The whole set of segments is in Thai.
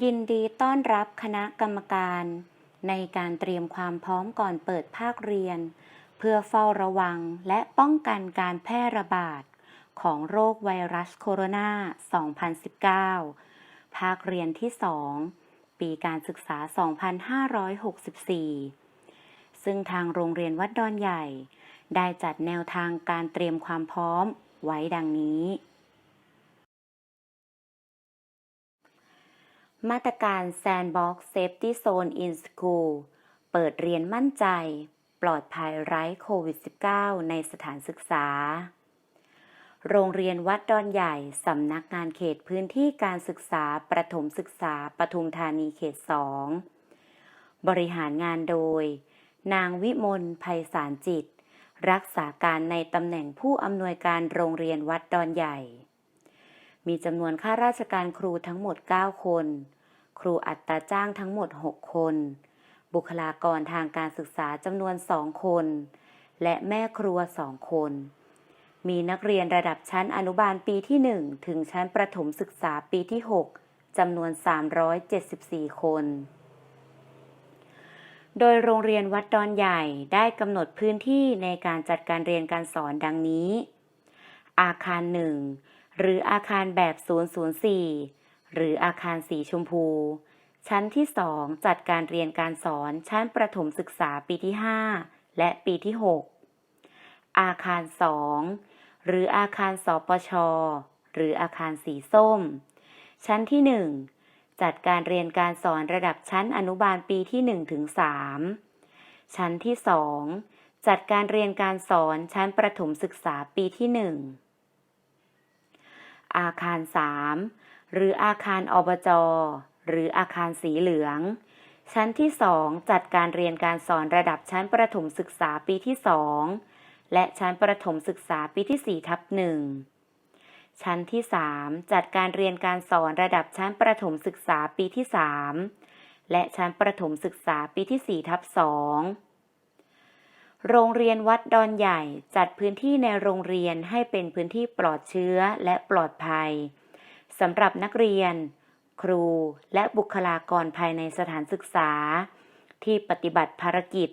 ยินดีต้อนรับคณะกรรมการ ในการเตรียมความพร้อมก่อนเปิดภาคเรียน เพื่อเฝ้าระวังและป้องกันการแพร่ระบาด ของโรคไวรัสโคโรนา 2019 ภาคเรียนที่ 2 ปีการศึกษา 2564 ซึ่งทางโรงเรียนวัดดอนใหญ่ ได้จัดแนวทางการเตรียมความพร้อมไว้ดังนี้ มาตรการ Sandbox Safety Zone in School เปิดเรียนมั่นใจ ปลอดภัยไร้โควิด -19 ในสถานศึกษา โรงเรียนวัดดอนใหญ่ สำนักงานเขตพื้นที่การศึกษาประถมศึกษาปทุมธานีเขต 2 บริหารงานโดย นางวิมลภัยสารจิต รักษาการในตำแหน่งผู้อำนวยการโรงเรียนวัดดอนใหญ่ มีจำนวนข้าราชการครูทั้งหมด 9 คน ครูอัตราจ้างทั้งหมด 6 คน บุคลากรทางการศึกษาจำนวน 2 คน และแม่ครัว 2 คน มีนักเรียนระดับชั้นอนุบาลปีที่ 1 ถึงชั้นประถมศึกษาปีที่ 6จำนวน 374 คน โดยโรงเรียนวัดดอนใหญ่ได้กำหนดพื้นที่ในการจัดการเรียนการสอนดังนี้ อาคารหนึ่ง หรืออาคารแบบ 004 หรืออาคารสีชมพู ชั้นที่ 2 จัดการเรียนการสอนชั้นประถมศึกษาปีที่ 5 และปีที่ 6 อาคาร 2 หรืออาคารสปช หรืออาคารสีส้ม ชั้นที่ 1 จัดการเรียนการสอนระดับชั้นอนุบาลปีที่1ถึง3ชั้นที่ 2 จัดการเรียนการสอนชั้นประถมศึกษาปีที่ 1 อาคาร 3 หรืออาคารอบจ หรืออาคารสีเหลือง ชั้นที่ 2 จัดการเรียนการสอนระดับชั้นประถมศึกษาปีที่ 2 และชั้นประถมศึกษาปีที่4ทับ1ชั้นที่ 3 จัดการเรียนการสอนระดับชั้นประถมศึกษาปีที่ 3 และชั้นประถมศึกษาปีที่4ทับ2 โรงเรียนวัดดอนใหญ่จัดพื้นที่ในโรงเรียนให้เป็นพื้นที่ปลอดเชื้อและปลอดภัยสำหรับนักเรียน ครูและบุคลากรภายในสถานศึกษา ที่ปฏิบัติภารกิจ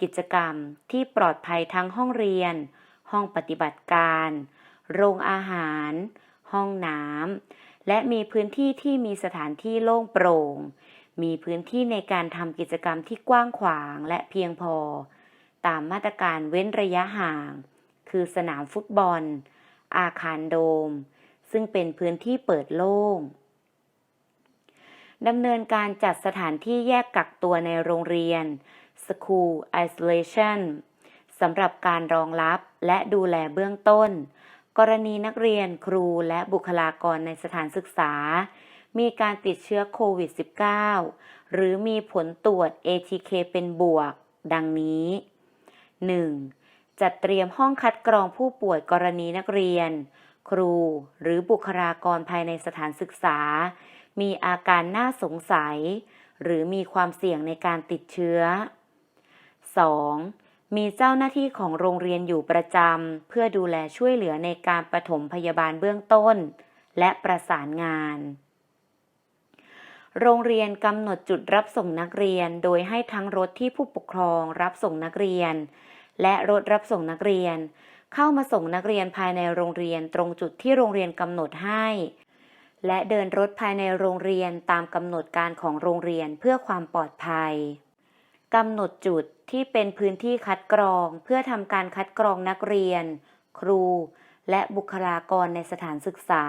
กิจกรรมที่ปลอดภัยทั้งห้องเรียน ห้องปฏิบัติการ โรงอาหาร ห้องน้ำและมีพื้นที่ที่มีสถานที่โล่งโปร่ง มีพื้นที่ในการทำกิจกรรมที่กว้างขวางและเพียงพอ ตามมาตรการเว้นระยะห่าง คือสนามฟุตบอล อาคารโดม ซึ่งเป็นพื้นที่เปิดโล่งดำเนินการจัดสถานที่แยกกักตัวในโรงเรียน School Isolation สำหรับการรองรับและดูแลเบื้องต้น กรณีนักเรียนครูและบุคลากรในสถานศึกษา มีการติดเชื้อโควิด -19 หรือมีผลตรวจ ATK เป็นบวก ดังนี้ 1. จัดเตรียมห้องคัดกรองผู้ป่วยกรณีนักเรียน ครู หรือบุคลากรภายในสถานศึกษา มีอาการน่าสงสัย หรือมีความเสี่ยงในการติดเชื้อ 2. มีเจ้าหน้าที่ของโรงเรียนอยู่ประจำเพื่อดูแลช่วยเหลือในการปฐมพยาบาลเบื้องต้น และประสานงาน โรงเรียนกำหนดจุดรับส่งนักเรียน โดยให้ทั้งรถที่ผู้ปกครองรับส่งนักเรียน และรถรับส่งนักเรียน เข้ามาส่งนักเรียนภายในโรงเรียนตรงจุดที่โรงเรียนกำหนดให้ และเดินรถภายในโรงเรียนตามกำหนดการของโรงเรียนเพื่อความปลอดภัยกำหนดจุดที่เป็นพื้นที่คัดกรอง เพื่อทำการคัดกรองนักเรียน ครู และบุคลากรในสถานศึกษา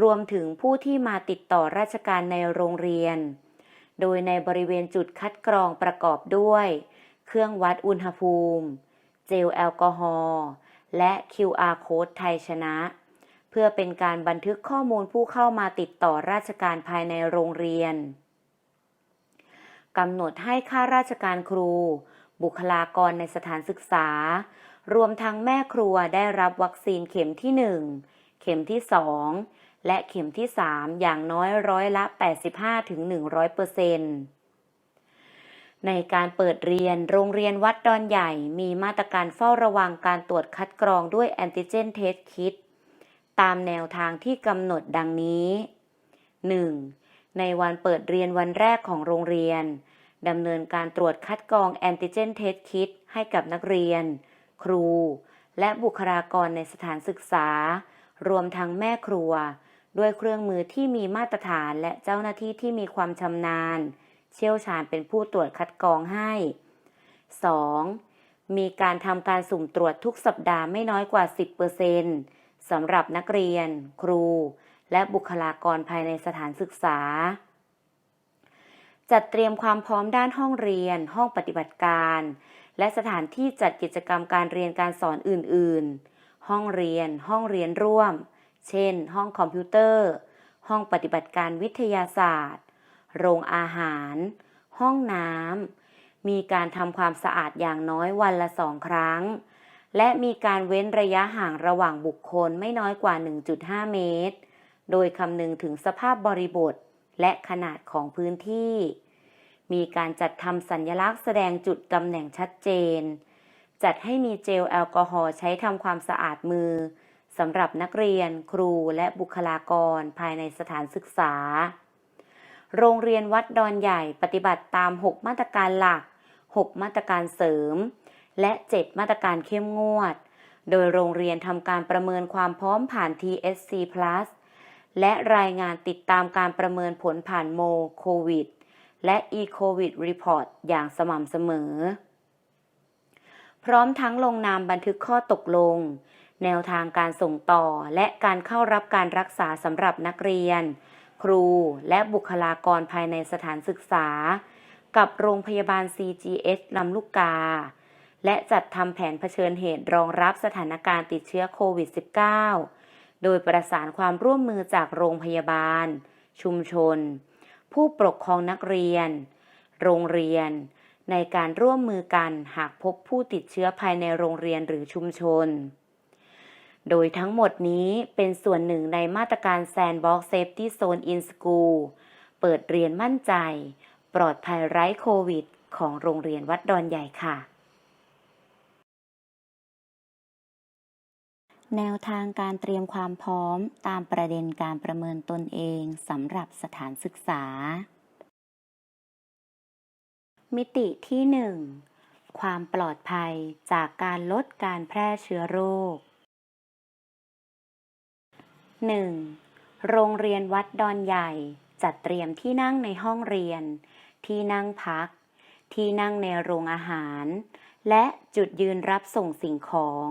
รวมถึงผู้ที่มาติดต่อราชการในโรงเรียน โดยในบริเวณจุดคัดกรองประกอบด้วย เครื่องวัดอุณหภูมิ เจลแอลกอฮอล์และ QR Code ไทยชนะ เพื่อเป็นการบันทึกข้อมูลผู้เข้ามาติดต่อราชการภายในโรงเรียนกำหนดให้ข้าราชการครู บุคลากรในสถานศึกษา รวมทั้งแม่ครัวได้รับวัคซีนเข็มที่ 1 เข็มที่ 2 และเข็มที่ 3 อย่างน้อยร้อยละ 85-100%เปอร์เซ็นต์ ในการเปิดเรียนโรงเรียนวัดดอนใหญ่มีมาตรการเฝ้าระวังการตรวจคัดกรองด้วยแอนติเจนเทสคิดตามแนวทางที่กำหนดดังนี้ 1. ในวันเปิดเรียนวันแรกของโรงเรียนดำเนินการตรวจคัดกรองแอนติเจนเทสคิดให้กับนักเรียน ครู และบุคลากรในสถานศึกษา รวมทั้งแม่ครัว ด้วยเครื่องมือที่มีมาตรฐานและเจ้าหน้าที่ที่มีความชำนาญ เชี่ยวชาญเป็นผู้ตรวจคัดกรองให้ 2. มีการทำการสุ่มตรวจทุกสัปดาห์ไม่น้อยกว่า 10%สำหรับนักเรียน ครู และบุคลากรภายในสถานศึกษา จัดเตรียมความพร้อมด้านห้องเรียน ห้องปฏิบัติการ และสถานที่จัดกิจกรรมการเรียนการสอนอื่น ๆ ห้องเรียน ห้องเรียนร่วม เช่น ห้องคอมพิวเตอร์ ห้องปฏิบัติการวิทยาศาสตร์ โรงอาหาร ห้องน้ำ มีการทำความสะอาดอย่างน้อยวันละสองครั้ง และมีการเว้นระยะห่างระหว่างบุคคลไม่น้อยกว่า 1.5 เมตร โดยคำนึงถึงสภาพบริบทและขนาดของพื้นที่ มีการจัดทำสัญลักษณ์แสดงจุดตำแหน่งชัดเจน จัดให้มีเจลแอลกอฮอล์ใช้ทำความสะอาดมือสำหรับนักเรียน ครูและบุคลากรภายในสถานศึกษา โรงเรียนวัดดอนใหญ่ปฏิบัติตาม 6 มาตรการหลัก 6 มาตรการเสริม และ 7 มาตรการเข้มงวด โดยโรงเรียนทำการประเมินความพร้อมผ่าน TSC Plus และรายงานติดตามการประเมินผลผ่านโมโควิดและ e-covid report อย่างสม่ำเสมอ พร้อมทั้งลงนามบันทึกข้อตกลง แนวทางการส่งต่อและการเข้ารับการรักษาสำหรับนักเรียน ครูและบุคลากรภายในสถานศึกษา กับโรงพยาบาล CGS ลำลูกกา และจัดทำแผนเผชิญเหตุรองรับสถานการณ์ติดเชื้อโควิด -19 โดยประสานความร่วมมือจากโรงพยาบาล ชุมชน ผู้ปกครองนักเรียน โรงเรียน ในการร่วมมือกันหากพบผู้ติดเชื้อภายในโรงเรียนหรือชุมชน โดยทั้งหมดนี้เป็นส่วนหนึ่งในมาตรการ Sandbox Safety Zone in School เปิดเรียนมั่นใจ ปลอดภัยไร้โควิด ของโรงเรียนวัดดอนใหญ่ค่ะ แนวทางการเตรียมความพร้อมตามประเด็นการประเมินตนเองสำหรับสถานศึกษา มิติที่ 1 ความปลอดภัยจากการลดการแพร่เชื้อโรค 1. โรงเรียนวัดดอนใหญ่ จัดเตรียมที่นั่งในห้องเรียน ที่นั่งพัก ที่นั่งในโรงอาหาร และจุดยืนรับส่งสิ่งของ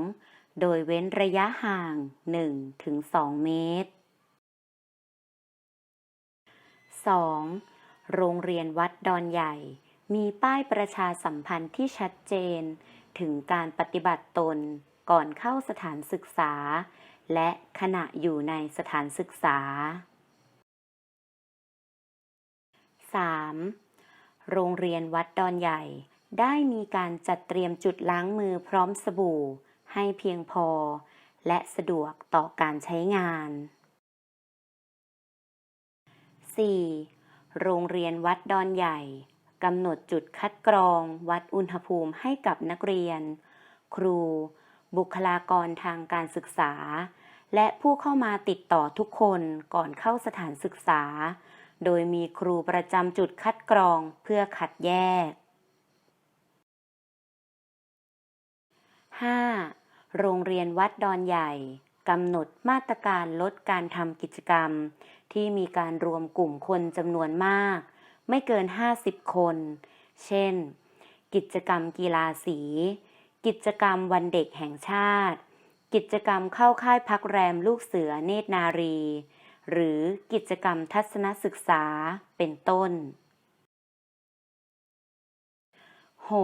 โดยเว้นระยะห่าง 1-2 เมตร 2. โรงเรียนวัดดอนใหญ่ มีป้ายประชาสัมพันธ์ที่ชัดเจน ถึงการปฏิบัติตนก่อนเข้าสถานศึกษา และขณะอยู่ในสถานศึกษา 3. โรงเรียนวัดดอนใหญ่ ได้มีการจัดเตรียมจุดล้างมือพร้อมสบู่ ให้เพียงพอ และสะดวกต่อการใช้งาน 4. โรงเรียนวัดดอนใหญ่กำหนดจุดคัดกรองวัดอุณหภูมิให้กับนักเรียน ครู บุคลากรทางการศึกษา และผู้เข้ามาติดต่อทุกคนก่อนเข้าสถานศึกษา โดยมีครูประจำจุดคัดกรองเพื่อคัดแยก 5. โรงเรียนวัดดอนใหญ่กำหนดมาตรการลดการทำกิจกรรม ที่มีการรวมกลุ่มคนจำนวนมาก ไม่เกิน 50 คน เช่น กิจกรรมกีฬาสี กิจกรรมวันเด็กแห่งชาติ กิจกรรมเข้าค่ายพักแรมลูกเสือเนตรนารี หรือกิจกรรมทัศนศึกษาเป็นต้น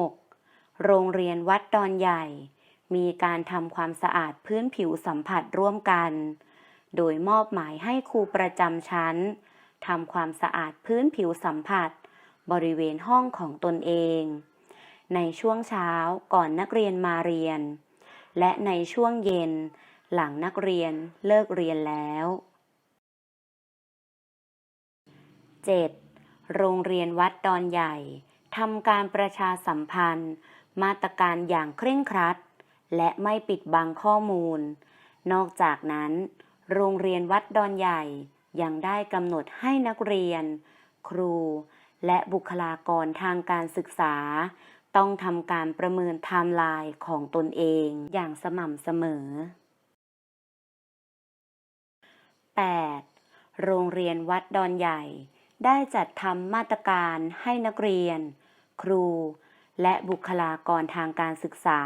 6. โรงเรียนวัดดอนใหญ่ มีการทำความสะอาดพื้นผิวสัมผัสร่วมกัน โดยมอบหมายให้ครูประจำชั้นทำความสะอาดพื้นผิวสัมผัส บริเวณห้องของตนเอง ในช่วงเช้าก่อนนักเรียนมาเรียน และในช่วงเย็นหลังนักเรียนเลิกเรียนแล้ว 7. โรงเรียนวัดดอนใหญ่ทำการประชาสัมพันธ์ มาตรการอย่างเคร่งครัด และไม่ปิดบังข้อมูล นอกจากนั้น โรงเรียนวัดดอนใหญ่ยังได้กำหนดให้นักเรียน ครู และบุคลากรทางการศึกษา ต้องทำการประเมินไทม์ไลน์ของตนเองอย่างสม่ำเสมอ 8. โรงเรียนวัดดอนใหญ่ ได้จัดทำมาตรการให้นักเรียน ครู และบุคลากรทางการศึกษา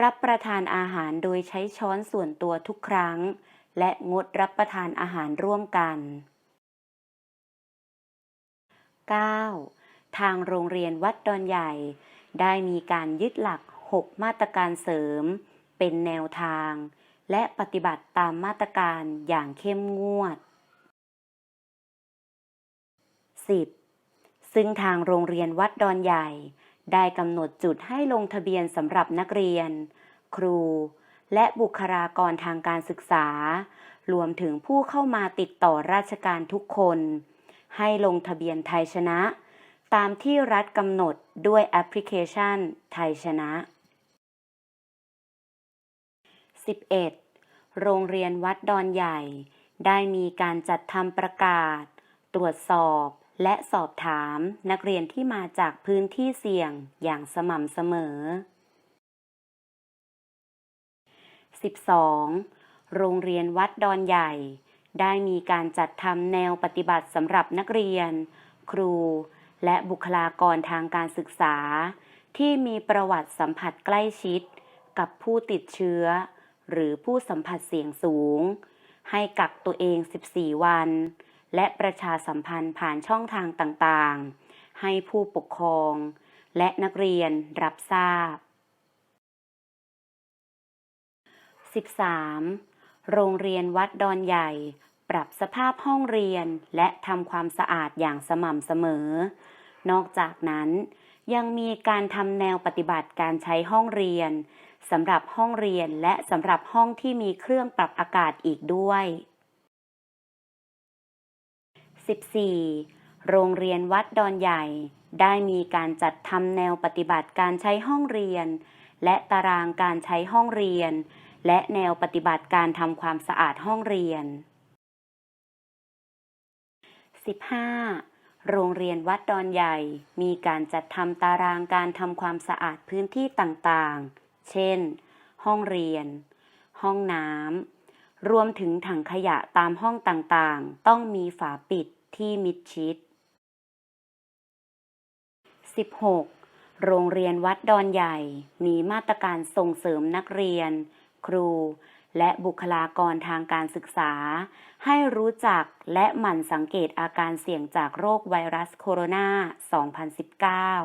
รับประทานอาหารโดยใช้ช้อนส่วนตัวทุกครั้ง และงดรับประทานอาหารร่วมกัน 9. ทางโรงเรียนวัดดอนใหญ่ ได้มีการยึดหลัก 6 มาตรการเสริม เป็นแนวทาง และปฏิบัติตามมาตรการอย่างเข้มงวด 10. ซึ่งทางโรงเรียนวัดดอนใหญ่ ได้กำหนดจุดให้ลงทะเบียนสำหรับนักเรียน ครู และบุคลากรทางการศึกษา รวมถึงผู้เข้ามาติดต่อราชการทุกคน ให้ลงทะเบียนไทยชนะ ตามที่รัฐกำหนดด้วยแอปพลิเคชันไทยชนะ 11. โรงเรียนวัดดอนใหญ่ ได้มีการจัดทำประกาศ ตรวจสอบและสอบถามนักเรียนที่มาจากพื้นที่เสี่ยงอย่างสม่ำเสมอ 12. โรงเรียนวัดดอนใหญ่ ได้มีการจัดทำแนวปฏิบัติสำหรับนักเรียน ครู และบุคลากรทางการศึกษา ที่มีประวัติสัมผัสใกล้ชิด กับผู้ติดเชื้อ หรือผู้สัมผัสเสี่ยงสูง ให้กักตัวเอง 14 วัน และประชาสัมพันธ์ผ่านช่องทางต่างๆ ให้ผู้ปกครอง และนักเรียนรับทราบ 13. โรงเรียนวัดดอนใหญ่ ปรับสภาพห้องเรียน และทำความสะอาดอย่างสม่ำเสมอ นอกจากนั้น ยังมีการทำแนวปฏิบัติการใช้ห้องเรียนสำหรับห้องเรียนและสำหรับห้องที่มีเครื่องปรับอากาศอีกด้วย 14. โรงเรียนวัดดอนใหญ่ ได้มีการจัดทำแนวปฏิบัติการใช้ห้องเรียน และตารางการใช้ห้องเรียน และแนวปฏิบัติการทำความสะอาดห้องเรียน 15. โรงเรียนวัดดอนใหญ่ มีการจัดทำตารางการทำความสะอาดพื้นที่ต่างๆ เช่น ห้องเรียน ห้องน้ำ รวมถึงถังขยะตามห้องต่างๆ ต้องมีฝาปิดที่มิดชิด 16. โรงเรียนวัดดอนใหญ่ มีมาตรการส่งเสริมนักเรียน ครู และบุคลากรทางการศึกษา ให้รู้จักและหมั่นสังเกตอาการเสี่ยงจากโรคไวรัสโคโรนา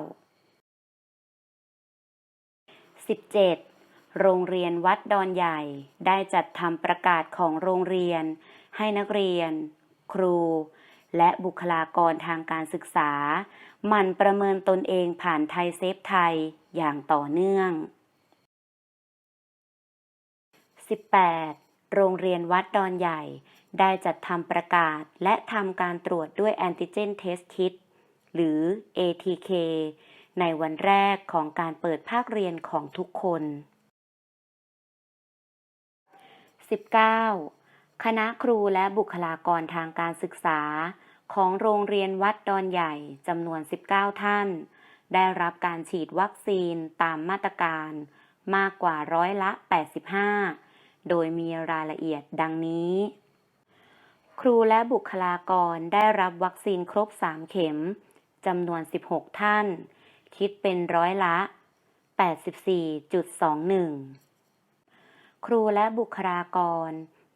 2019 17. โรงเรียนวัดดอนใหญ่ ได้จัดทำประกาศของโรงเรียน ให้นักเรียน ครู และบุคลากรทางการศึกษาหมั่นประเมินตนเองผ่านไทยเซฟไทยอย่างต่อเนื่อง 18. โรงเรียนวัดดอนใหญ่ ได้จัดทำประกาศและทำการตรวจด้วยแอนติเจนเทสคิดหรือ ATK ในวันแรกของการเปิดภาคเรียนของทุกคน 19. คณะครูและบุคลากรทางการศึกษา ของโรงเรียนวัดดอนใหญ่จำนวน 19 ท่าน ได้รับการฉีดวัคซีนตามมาตรการมากกว่าร้อยละ 85 โดยมีรายละเอียดดังนี้ ครูและบุคลากรได้รับวัคซีนครบ 3 เข็มจำนวน 16 ท่าน คิดเป็นร้อยละ 84.21 ครูและบุคลากร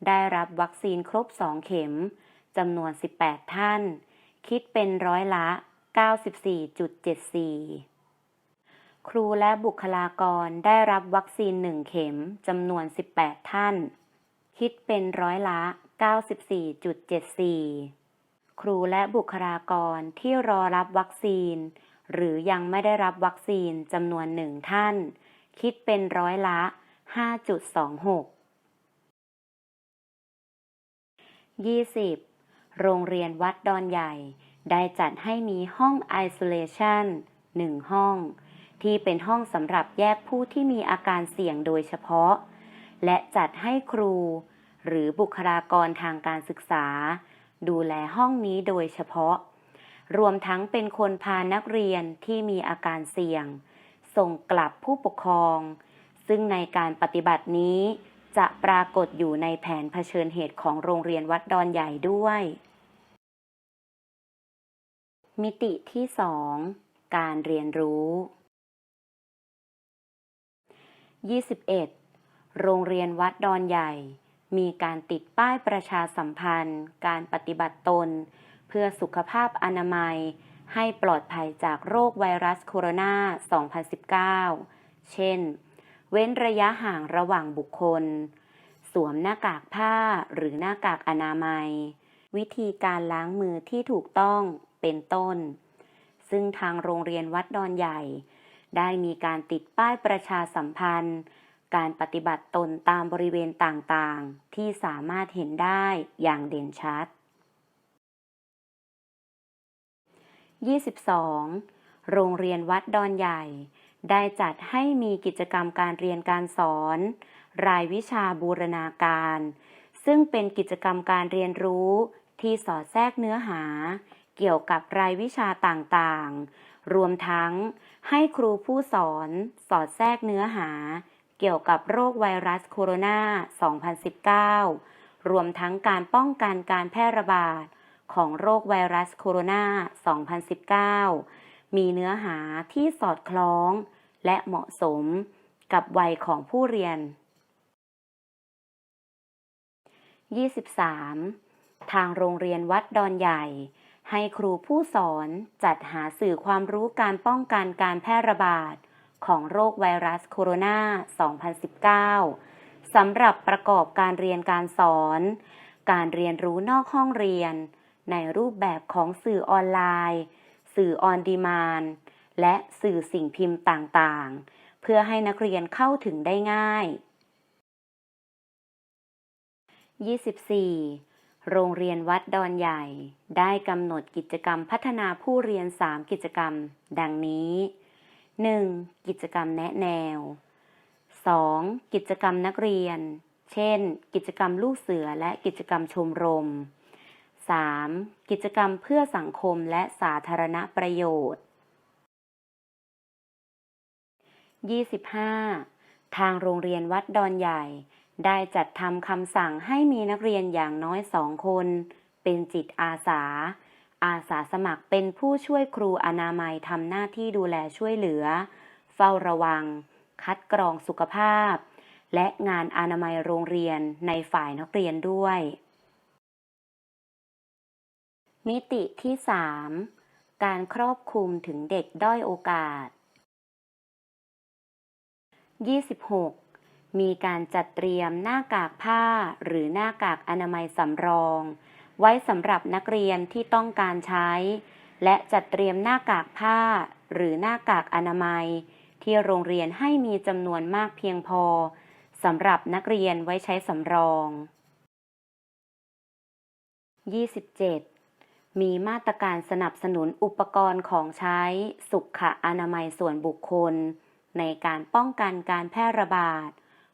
ได้รับวัคซีนครบ 2 เข็มจำนวน 18 ท่าน คิดเป็นร้อยละ 94.74 ครูและบุคลากรได้รับวัคซีน 1 เข็มจำนวน 18 ท่าน คิดเป็นร้อยละ 94.74 ครูและบุคลากรที่รอรับวัคซีน หรือยังไม่ได้รับวัคซีนจำนวนหนึ่งท่าน คิดเป็นร้อยละ 5.26 20. โรงเรียนวัดดอนใหญ่ได้จัดให้มีห้อง isolation 1ห้อง ที่เป็นห้องสำหรับแยกผู้ที่มีอาการเสี่ยงโดยเฉพาะ และจัดให้ครู หรือบุคลากรทางการศึกษา ดูแลห้องนี้โดยเฉพาะ รวมทั้งเป็นคนพานักเรียนที่มีอาการเสี่ยง ส่งกลับผู้ปกครอง ซึ่งในการปฏิบัตินี้จะปรากฏอยู่ในแผนเผชิญเหตุของโรงเรียนวัดดอนใหญ่ด้วย มิติที่ 2 การเรียนรู้ 21. โรงเรียนวัดดอนใหญ่ มีการติดป้ายประชาสัมพันธ์ การปฏิบัติตน เพื่อสุขภาพอนามัย ให้ปลอดภัยจากโรคไวรัสโคโรนา 2019 เช่น เว้นระยะห่างระหว่างบุคคล สวมหน้ากากผ้าหรือหน้ากากอนามัย วิธีการล้างมือที่ถูกต้องเป็นต้น ซึ่งทางโรงเรียนวัดดอนใหญ่ ได้มีการติดป้ายประชาสัมพันธ์ การปฏิบัติตนตามบริเวณต่างๆ ที่สามารถเห็นได้อย่างเด่นชัด 22. โรงเรียนวัดดอนใหญ่ ได้จัดให้มีกิจกรรมการเรียนการสอน รายวิชาบูรณาการ ซึ่งเป็นกิจกรรมการเรียนรู้ที่สอดแทรกเนื้อหา เกี่ยวกับรายวิชาต่างๆ รวมทั้งให้ครูผู้สอนสอดแทรกเนื้อหา เกี่ยวกับโรคไวรัสโคโรนา 2019 รวมทั้งการป้องกันการแพร่ระบาดของโรคไวรัสโคโรนา 2019 มีเนื้อหาที่สอดคล้อง และเหมาะสมกับวัยของผู้เรียน 23. ทางโรงเรียนวัดดอนใหญ่ ให้ครูผู้สอนจัดหาสื่อความรู้การป้องกันการแพร่ระบาด ของโรคไวรัสโคโรนา 2019 สำหรับประกอบการเรียนการสอน การเรียนรู้นอกห้องเรียน ในรูปแบบของสื่อออนไลน์ สื่อออนดีมานและสื่อสิ่งพิมพ์ต่างๆ เพื่อให้นักเรียนเข้าถึงได้ง่าย 24. โรงเรียนวัดดอนใหญ่ ได้กำหนดกิจกรรมพัฒนาผู้เรียน 3 กิจกรรม ดังนี้ 1. กิจกรรมแนะแนว 2. กิจกรรมนักเรียน เช่น กิจกรรมลูกเสือและกิจกรรมชมรม 3. กิจกรรมเพื่อสังคมและสาธารณประโยชน์ 25. ทางโรงเรียนวัดดอนใหญ่ ได้จัดทำคำสั่งให้มีนักเรียนอย่างน้อยสองคน เป็นจิตอาสา อาสาสมัครเป็นผู้ช่วยครูอนามัยทำหน้าที่ดูแลช่วยเหลือ เฝ้าระวัง คัดกรองสุขภาพ และงานอนามัยโรงเรียนในฝ่ายนักเรียนด้วย มิติที่ 3 การครอบคลุมถึงเด็กด้อยโอกาส 26. มีการจัดเตรียมหน้ากากผ้าหรือหน้ากากอนามัยสำรอง ไว้สำหรับนักเรียนที่ต้องการใช้ และจัดเตรียมหน้ากากผ้า หรือหน้ากากอนามัย ที่โรงเรียนให้มีจำนวนมากเพียงพอสำหรับนักเรียนไว้ใช้สำรอง 27. มีมาตรการสนับสนุนอุปกรณ์ของใช้สุขอนามัยส่วนบุคคล ในการป้องกันการแพร่ระบาด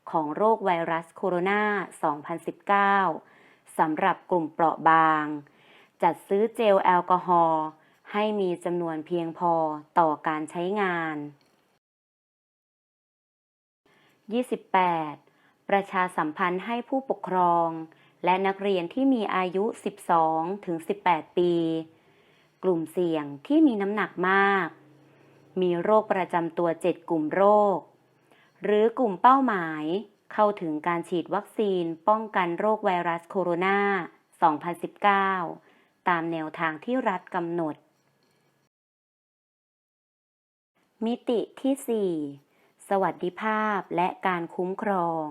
ของโรคไวรัสโคโรนา 2019 สำหรับกลุ่มเปราะบาง จัดซื้อเจลแอลกอฮอล์ให้มีจำนวนเพียงพอต่อการใช้งาน 28. ประชาสัมพันธ์ให้ผู้ปกครอง และนักเรียนที่มีอายุ 12 ถึง 18 ปี กลุ่มเสี่ยงที่มีน้ำหนักมาก มีโรคประจำตัว 7 กลุ่มโรค หรือกลุ่มเป้าหมาย เข้าถึงการฉีดวัคซีนป้องกันโรคไวรัสโคโรนา 2019 ตามแนวทางที่รัฐกำหนด มิติที่ 4 สวัสดิภาพและการคุ้มครอง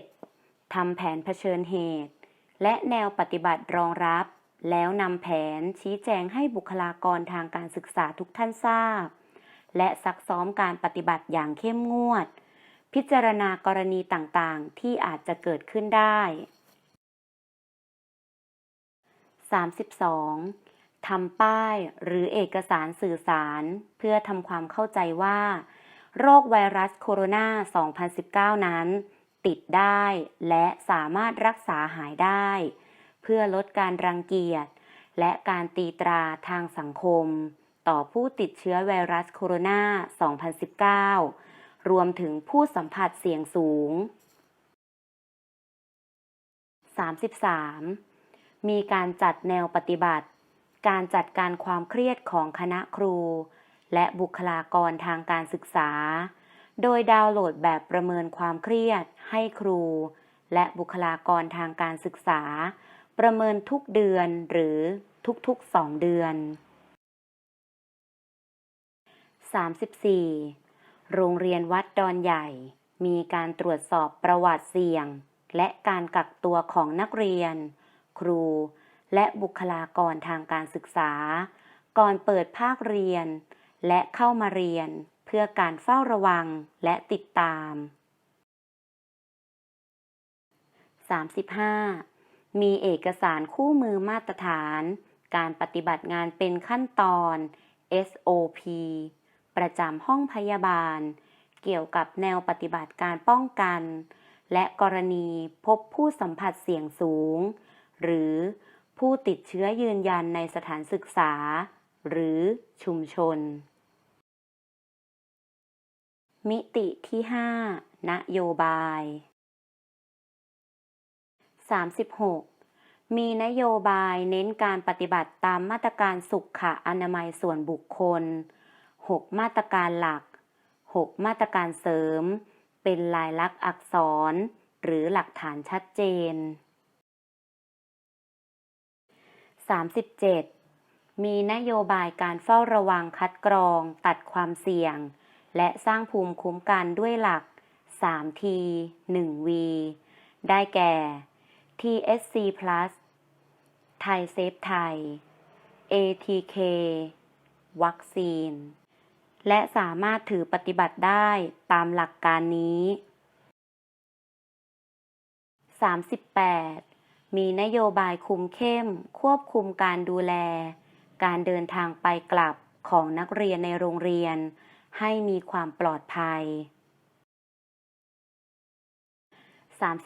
31. ทำแผนเผชิญเหตุ และแนวปฏิบัติรองรับ แล้วนำแผนชี้แจงให้บุคลากรทางการศึกษาทุกท่านทราบ และซักซ้อมการปฏิบัติอย่างเข้มงวด พิจารณากรณีต่างๆ ที่อาจจะเกิดขึ้นได้ 32. ทำป้ายหรือเอกสารสื่อสาร เพื่อทำความเข้าใจว่า โรคไวรัสโคโรนา 2019 นั้น ติดได้และสามารถรักษาหายได้ เพื่อลดการรังเกียจและการตีตราทางสังคม ต่อผู้ติดเชื้อไวรัสโคโรนา 2019 รวมถึงผู้สัมผัสเสี่ยงสูง 33. มีการจัดแนวปฏิบัติ การจัดการความเครียดของคณะครู และบุคลากรทางการศึกษา โดยดาวน์โหลดแบบประเมินความเครียดให้ครู และบุคลากรทางการศึกษา ประเมินทุกเดือนหรือทุกๆ2เดือน 34. โรงเรียนวัดดอนใหญ่ มีการตรวจสอบประวัติเสี่ยง และการกักตัวของนักเรียน ครู และบุคลากรทางการศึกษา ก่อนเปิดภาคเรียน และเข้ามาเรียนเพื่อการเฝ้าระวังและติดตาม 35. มีเอกสารคู่มือมาตรฐาน การปฏิบัติงานเป็นขั้นตอน SOP ประจำห้องพยาบาล เกี่ยวกับแนวปฏิบัติการป้องกัน และกรณีพบผู้สัมผัสเสี่ยงสูง หรือผู้ติดเชื้อยืนยันในสถานศึกษา หรือชุมชน มิติที่ 5 นโยบาย 36. มีนโยบายเน้นการปฏิบัติตามมาตรการสุขอนามัยส่วนบุคคล 6 มาตรการหลัก 6 มาตรการเสริม เป็นลายลักษณ์อักษร หรือหลักฐานชัดเจน 37. มีนโยบายการเฝ้าระวังคัดกรอง ตัดความเสี่ยง และสร้างภูมิคุ้มกันด้วยหลัก 3T 1V ได้แก่ TSC Plus ไทยเซฟไทย ATK วัคซีน และสามารถถือปฏิบัติได้ตามหลักการนี้ 38. มีนโยบายคุมเข้ม ควบคุมการดูแล การเดินทางไปกลับของนักเรียนในโรงเรียน ให้มีความปลอดภัย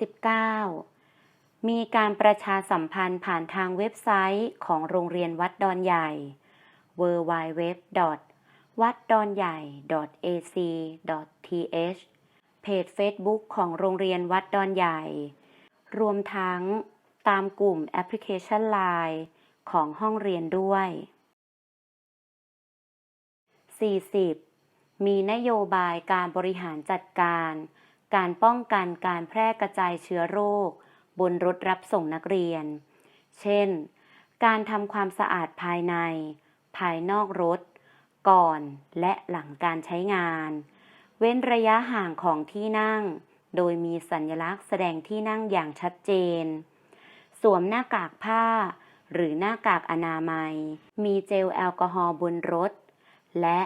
39. มีการประชาสัมพันธ์ผ่านทางเว็บไซต์ของโรงเรียนวัดดอนใหญ่ www. วัดดอนใหญ่ ac.th เพจ Facebook ของโรงเรียนวัดดอนใหญ่ รวมทั้งตามกลุ่มแอปพลิเคชัน Line ของห้องเรียนด้วย 40. มีนโยบายการบริหารจัดการ การป้องกันการแพร่กระจายเชื้อโรค บนรถรับส่งนักเรียน เช่น การทำความสะอาดภายใน ภายนอกรถ ก่อนและหลังการใช้งาน เว้นระยะห่างของที่นั่ง โดยมีสัญลักษณ์แสดงที่นั่งอย่างชัดเจน สวมหน้ากากผ้า หรือหน้ากากอนามัย มีเจลแอลกอฮอล์บนรถ และ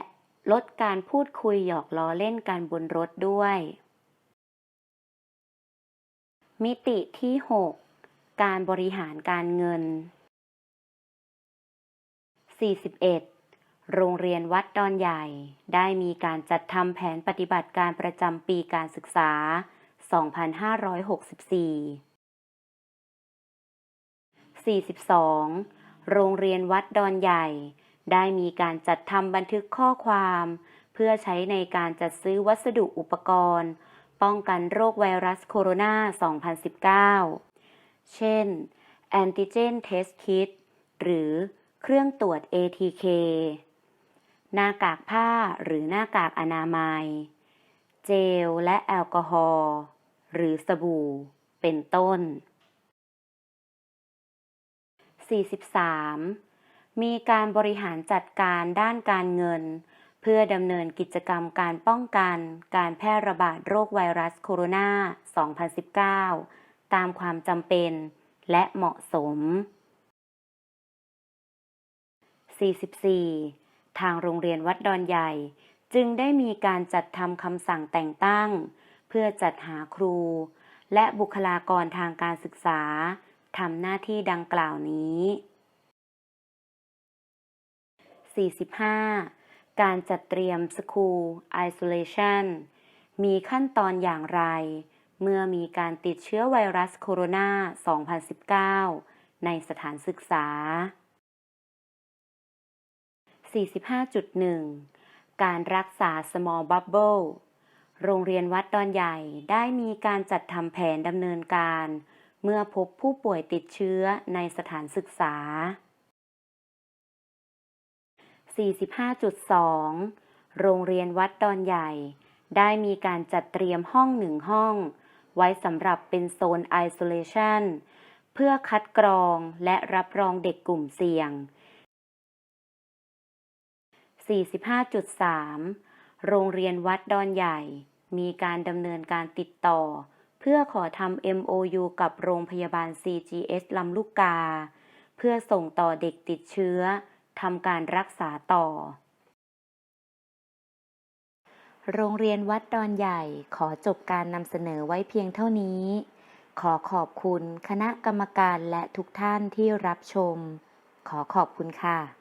ลดการพูดคุยหยอกล้อเล่นกันบนรถด้วย มิติที่ 6 การบริหารการเงิน 41. โรงเรียนวัดดอนใหญ่ ได้มีการจัดทำแผนปฏิบัติการประจำปีการศึกษา 2564 42. โรงเรียนวัดดอนใหญ่ ได้มีการจัดทำบันทึกข้อความ เพื่อใช้ในการจัดซื้อวัสดุอุปกรณ์ ป้องกันโรคไวรัสโคโรนา 2019 เช่น Antigen Test Kit หรือเครื่องตรวจ ATK หน้ากากผ้าหรือหน้ากากอนามัย เจลและแอลกอฮอล์หรือสบู่ เป็นต้น 43. มีการบริหารจัดการด้านการเงิน เพื่อดำเนินกิจกรรมการป้องกันการแพร่ระบาดโรคไวรัสโคโรนา 2019 ตามความจำเป็นและเหมาะสม 44. ทางโรงเรียนวัดดอนใหญ่ จึงได้มีการจัดทำคำสั่งแต่งตั้ง เพื่อจัดหาครู และบุคลากรทางการศึกษาทำหน้าที่ดังกล่าวนี้ 45. การจัดเตรียม School Isolation มีขั้นตอนอย่างไร เมื่อมีการติดเชื้อไวรัสโคโรนา 2019 ในสถานศึกษา 45.1 การรักษา small bubble โรงเรียนวัดดอนใหญ่ได้มีการจัดทำแผนดำเนินการ เมื่อพบผู้ป่วยติดเชื้อในสถานศึกษา 45.2 โรงเรียนวัดดอนใหญ่ ได้มีการจัดเตรียมห้องหนึ่งห้อง ไว้สำหรับเป็นโซน isolation เพื่อคัดกรองและรับรองเด็กกลุ่มเสี่ยง 45.3 โรงเรียนวัดดอนใหญ่ มีการดำเนินการติดต่อ เพื่อขอทำ MOU กับโรงพยาบาล CGS ลำลูกกา เพื่อส่งต่อเด็กติดเชื้อทำการรักษาต่อ โรงเรียนวัดดอนใหญ่ขอจบการนำเสนอไว้เพียงเท่านี้ ขอขอบคุณคณะกรรมการและทุกท่านที่รับชม ขอขอบคุณค่ะ